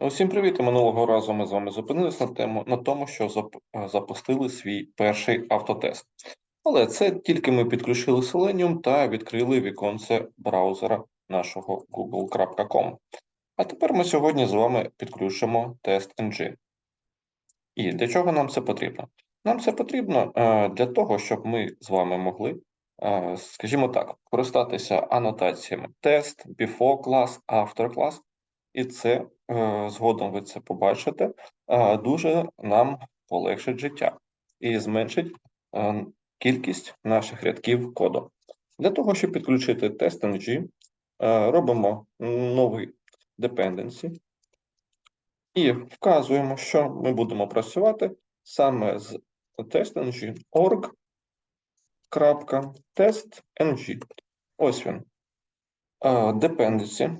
Усім привіт! Минулого разу ми з вами зупинились на тему на тому, що зап- е, запустили свій перший автотест. Але це тільки ми підключили Selenium та відкрили віконце браузера нашого google.com. А тепер ми сьогодні з вами підключимо тест NG. І для чого нам це потрібно? Нам це потрібно е, для того, щоб ми з вами могли, е, скажімо так, користатися анотаціями тест, before class, after class, і це згодом ви це побачите, е, дуже нам полегшить життя і зменшить е, кількість наших рядків коду. Для того, щоб підключити тест NG, е, робимо новий dependency і вказуємо, що ми будемо працювати саме з testng org.testng. Ось він. Е, Dependency,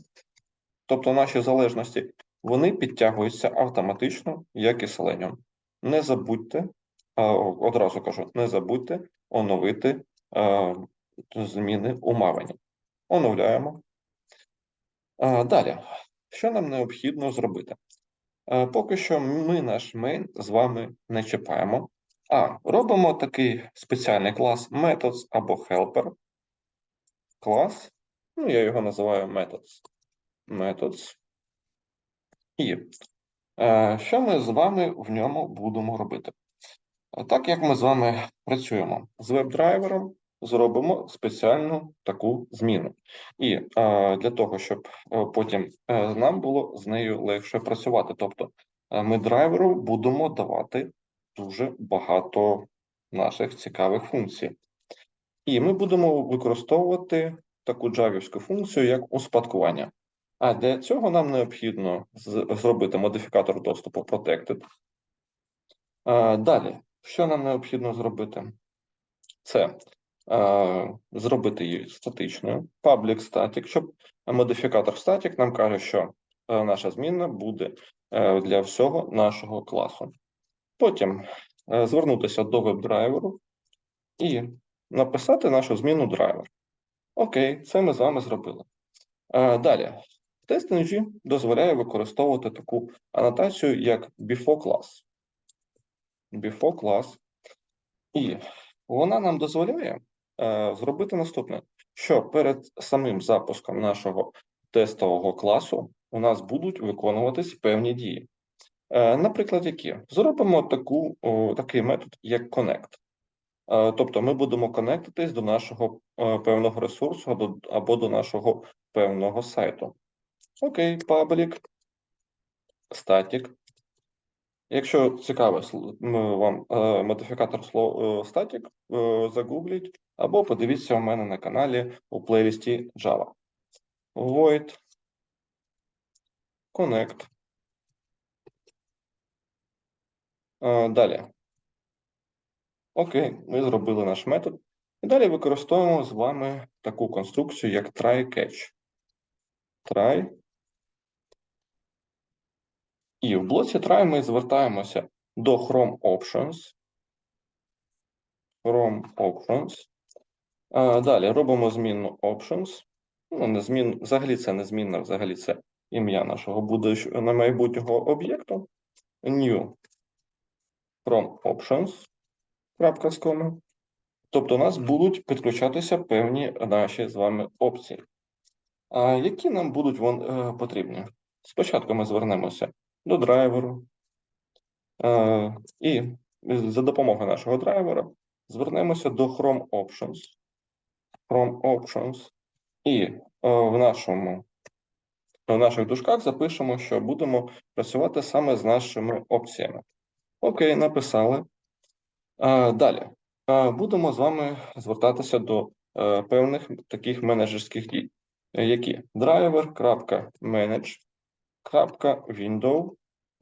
тобто наші залежності, вони підтягуються автоматично, як і Selenium. Не забудьте, е, одразу кажу, не забудьте оновити е, зміни у Maven. Оновляємо. Е, Далі, що нам необхідно зробити? Поки що ми наш main з вами не чіпаємо, а робимо такий спеціальний клас methods або helper. Клас, ну я його називаю methods. Methods. І е, що ми з вами в ньому будемо робити? Е, Так як ми з вами працюємо з веб-драйвером, зробимо спеціальну таку зміну. І е, для того, щоб е, потім е, нам було з нею легше працювати. Тобто ми драйверу будемо давати дуже багато наших цікавих функцій. І ми будемо використовувати таку джавівську функцію, як успадкування. А для цього нам необхідно зробити модифікатор доступу Protected. Далі, що нам необхідно зробити? Це зробити її статичною, public static, щоб модифікатор static нам каже, що е, наша змінна буде е, для всього нашого класу. Потім е, звернутися до веб-драйверу і написати нашу зміну драйвер. Окей, це ми з вами зробили. Далі, тест NG дозволяє використовувати таку анотацію, як before class. Before class. І вона нам дозволяє е, зробити наступне: що перед самим запуском нашого тестового класу у нас будуть виконуватись певні дії. Е, наприклад, які? Зробимо таку, о, такий метод, як connect. Е, тобто ми будемо конектитись до нашого е, певного ресурсу або, до нашого певного сайту. Окей, public, static. Якщо цікавий вам е, модифікатор слов е, static, е, загугліть, або подивіться у мене на каналі у плейлісті Java. Void connect. Далі. Окей, ми зробили наш метод. І далі використовуємо з вами таку конструкцію, як try-catch. Try. І в блоці try ми звертаємося до Chrome Options. Chrome Options. Далі робимо змінну Options. Ну, не змін, взагалі це не змінна, взагалі це ім'я нашого будущого на майбутнього об'єкту. New Chrome Options. Крапка з коми. Тобто у нас будуть підключатися певні наші з вами опції. А які нам будуть вон, е, потрібні? Спочатку ми звернемося до драйверу. Е, і за допомогою нашого драйвера звернемося до Chrome Options. Chrome Options. І е, в нашому в наших дужках запишемо, що будемо працювати саме з нашими опціями. Окей, написали. Е, Далі. Будемо з вами звертатися до певних таких менеджерських дій, які driver.manage.window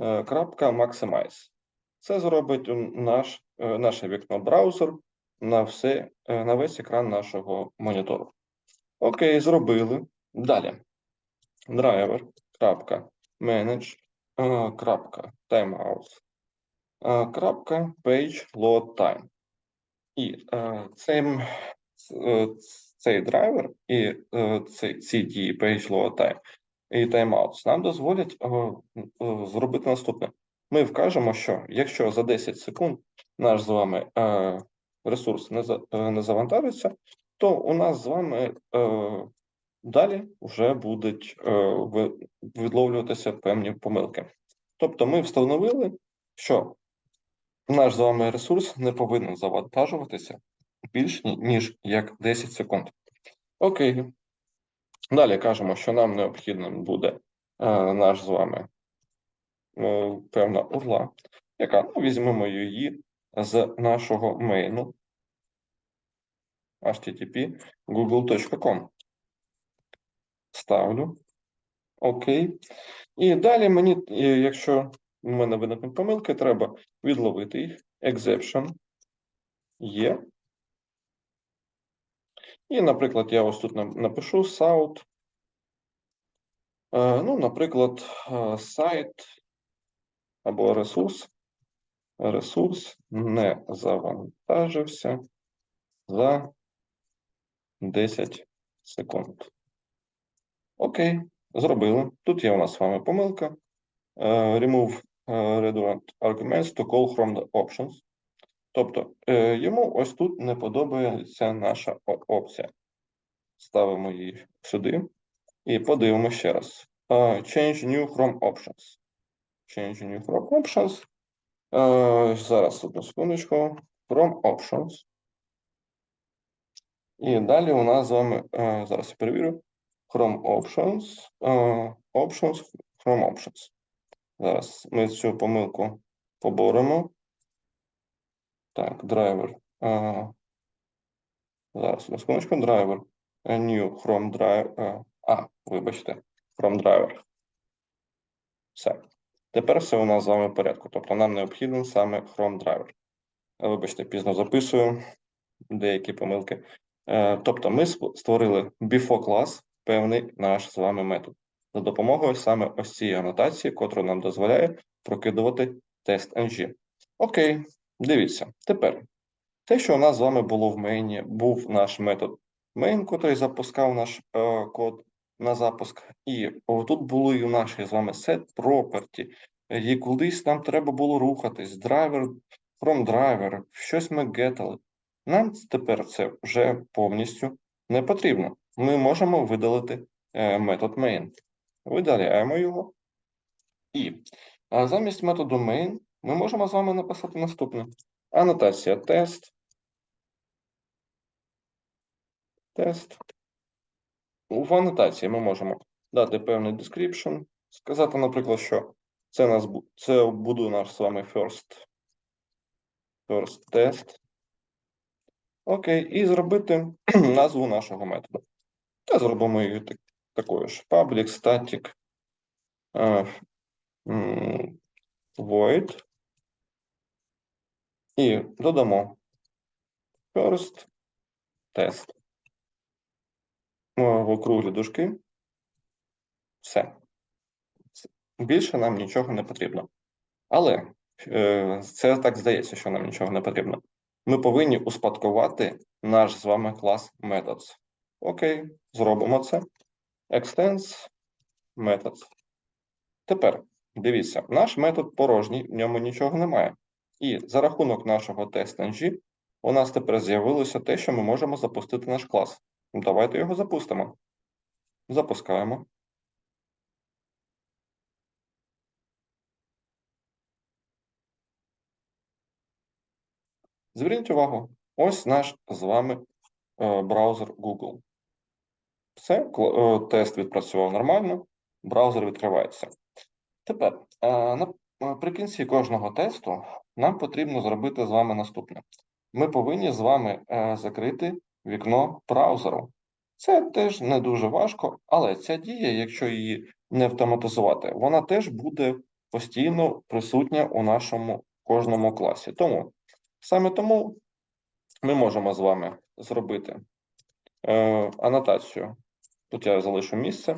е, крапка maximize. Це зробить наш, е, наше вікно браузер на, все, е, на весь екран нашого монітору. Окей, зробили. Далі. Driver.manage крапка timeout крапка page load time. І е, цей, драйвер і ці дії page load time і timeouts нам дозволять е, е, зробити наступне. Ми вкажемо, що якщо за 10 секунд наш з вами е, ресурс не, за, не завантажиться, то у нас з вами далі вже будуть відловлюватися певні помилки. Тобто ми встановили, що наш з вами ресурс не повинен завантажуватися більш ніж як 10 секунд. Окей. Далі кажемо, що нам необхідним буде е, наш з вами е, певна урла, яка ну, візьмемо її з нашого мейну http google.com. Ставлю. Окей. І далі мені, е, якщо в мене виникнуть помилки, треба відловити їх. Exception є. І, наприклад, я ось тут напишу south. Е, Ну, наприклад, е, сайт або ресурс. Ресурс не завантажився за 10 секунд. Окей, зробили. Тут є у нас з вами помилка. Е, Remove redundant arguments to call from the options. Тобто е, йому ось тут не подобається наша опція. Ставимо її сюди і подивимо ще раз. Е, Change new from options. Change new from options. Е, Зараз одну секундочку. From options. І далі у нас з вами, зараз я перевірю. From options. Options from options. Зараз ми цю помилку поборемо. Так, драйвер. е, Зараз одну секундочку. Драйвер. е, New from driver. А, вибачте. From driver. Все. Тепер все у нас з вами в порядку. Тобто нам необхіден саме Chrome driver. Е, Вибачте, пізно записую деякі помилки. Е, Тобто ми створили before клас, певний наш з вами метод, за допомогою саме ось цієї анотації, котра нам дозволяє прокидувати тест ng. Окей, дивіться. Тепер те, що у нас з вами було в мейні, був наш метод main, котрий запускав наш е, код на запуск. І тут були у наші з вами set property, і кудись нам треба було рухатись, driver from driver, щось ми гетали. Нам тепер це вже повністю не потрібно. Ми можемо видалити е, метод main. Видаляємо його. І а замість методу main ми можемо з вами написати наступне. Анотація тест. Тест. В анотації ми можемо дати певний description, сказати, наприклад, що це нас це буде наш з вами first, first test. Окей, і зробити назву нашого методу. Та зробимо її так, такою ж. Public static м, void. І додамо first test. В округлі дужки. Все. Більше нам нічого не потрібно. Але е, це так здається, що нам нічого не потрібно. Ми повинні успадкувати наш з вами клас methods. Окей, зробимо це. Extends methods. Тепер дивіться, наш метод порожній, в ньому нічого немає. І за рахунок нашого test.ng у нас тепер з'явилося те, що ми можемо запустити наш клас. Давайте його запустимо. Запускаємо. Зверніть увагу, ось наш з вами е, браузер Google. Все, е, тест відпрацював нормально, браузер відкривається. Тепер, е, наприкінці кожного тесту нам потрібно зробити з вами наступне. Ми повинні з вами е, закрити вікно браузеру. Це теж не дуже важко, але ця дія, якщо її не автоматизувати, вона теж буде постійно присутня у нашому кожному класі. Тому саме тому ми можемо з вами зробити е, анотацію. Тут я залишу місце.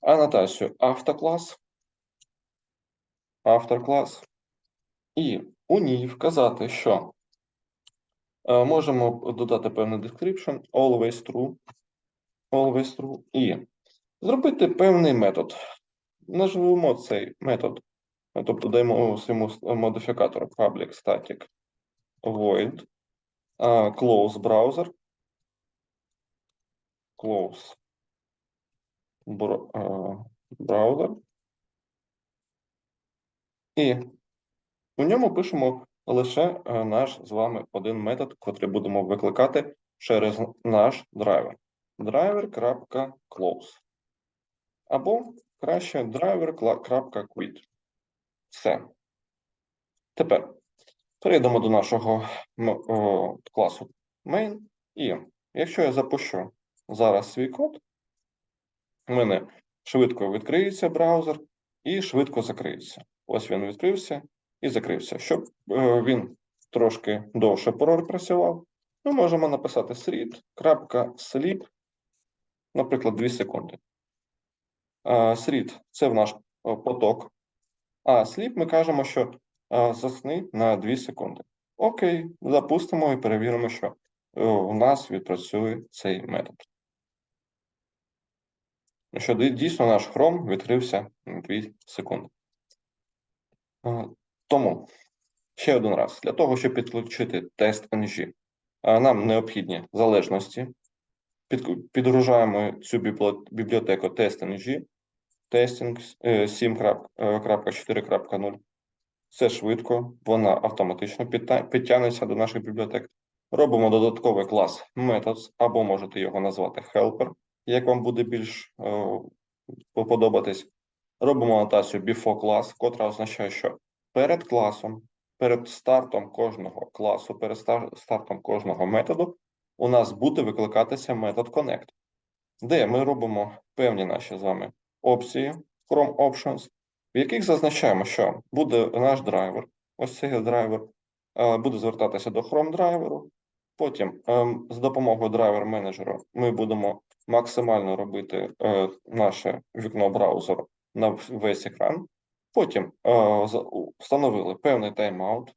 Анотацію автоклас. Автоклас. І у ній вказати, що е, можемо додати певний description, always true. Always true. І зробити певний метод. Наживемо цей метод, ну, тобто даємо йому модифікатор public static void close browser, close browser. І у ньому пишемо лише е, наш з вами один метод, котрий будемо викликати через наш драйвер. driver.close. Або краще driver.quit. Все. Тепер перейдемо до нашого класу main. І якщо я запущу зараз свій код, у мене швидко відкриється браузер і швидко закриється. Ось він відкрився і закрився. Щоб е, він трошки довше працював, ми можемо написати thread.sleep, наприклад, 2 секунди. Е, Thread – це в наш е, поток, а sleep ми кажемо, що е, засни на 2 секунди. Окей, запустимо і перевіримо, що е, у нас відпрацює цей метод. Що дійсно наш Chrome відкрився на 2 секунди. Тому ще один раз, для того, щоб підключити тест NG, е, нам необхідні залежності. Підгружаємо цю бібліотеку TestNG, testing е, 7.4.0. Це швидко, вона автоматично підтягнеться до наших бібліотек. Робимо додатковий клас methods, або можете його назвати helper, як вам буде більш е, подобатись. Робимо анотацію before class, котра означає, що перед класом, перед стартом кожного класу, перед стартом кожного методу у нас буде викликатися метод connect, де ми робимо певні наші з вами опції Chrome Options, в яких зазначаємо, що буде наш драйвер, ось цей драйвер, е, буде звертатися до Chrome драйверу. Потім ем, з допомогою драйвер менеджера ми будемо максимально робити е, наше вікно браузеру на весь екран. Потім е, встановили певний тайм-аут.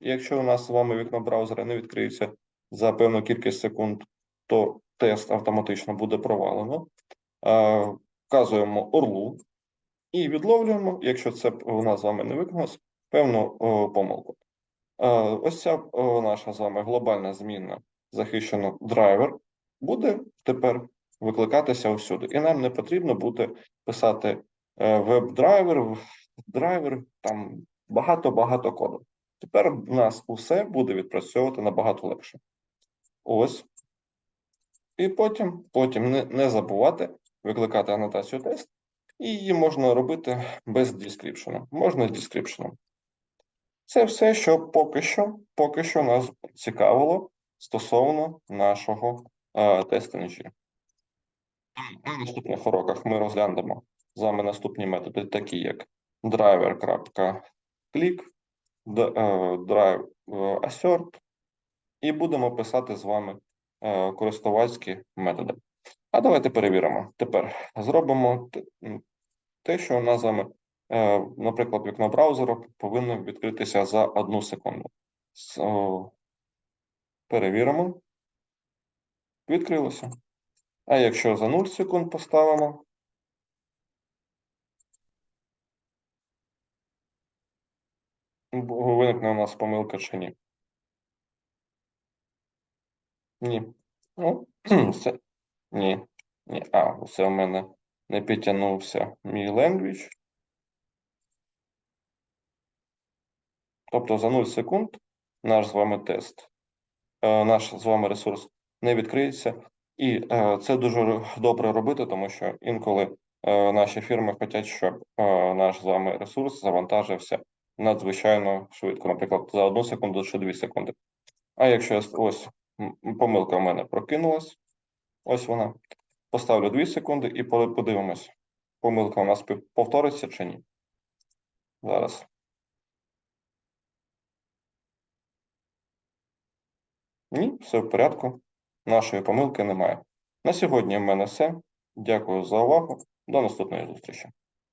Якщо у нас з вами вікно браузера не відкриється за певну кількість секунд, то тест автоматично буде провалено. Е, Вказуємо орлу і відловлюємо, якщо це у нас з вами не виконалось, певну помилку. Е, Ось ця наша з вами глобальна змінна захищена драйвер буде тепер викликатися всюди. І нам не потрібно буде писати веб-драйвер, драйвер, там багато-багато коду. Тепер в нас усе буде відпрацьовувати набагато легше. Ось. І потім, потім не, забувати викликати анотацію тест, і її можна робити без description. Можна з description. Це все, що поки що, поки що нас цікавило стосовно нашого е, тесту На наступних уроках ми розглянемо з вами наступні методи, такі як driver.click, е, drive е, і будемо писати з вами е, користувацькі методи. А давайте перевіримо. Тепер зробимо те- що у нас з вами, наприклад, вікно браузеру повинно відкритися за одну секунду. Перевіримо. Відкрилося. А якщо за 0 секунд поставимо, виникне у нас помилка чи ні? Ні. Ну, це ні. Ні. А, це у мене не підтягнувся мій language. Тобто за 0 секунд наш з вами тест, е, наш з вами ресурс не відкриється. І е, це дуже добре робити, тому що інколи е, наші фірми хочуть, щоб наш з вами ресурс завантажився надзвичайно швидко, наприклад, за 1 секунду чи 2 секунди. А якщо ось помилка в мене прокинулась, ось вона. Поставлю 2 секунди і подивимось, помилка у нас повториться чи ні. Зараз. Ні, все в порядку. Нашої помилки немає. На сьогодні в мене все. Дякую за увагу. До наступної зустрічі.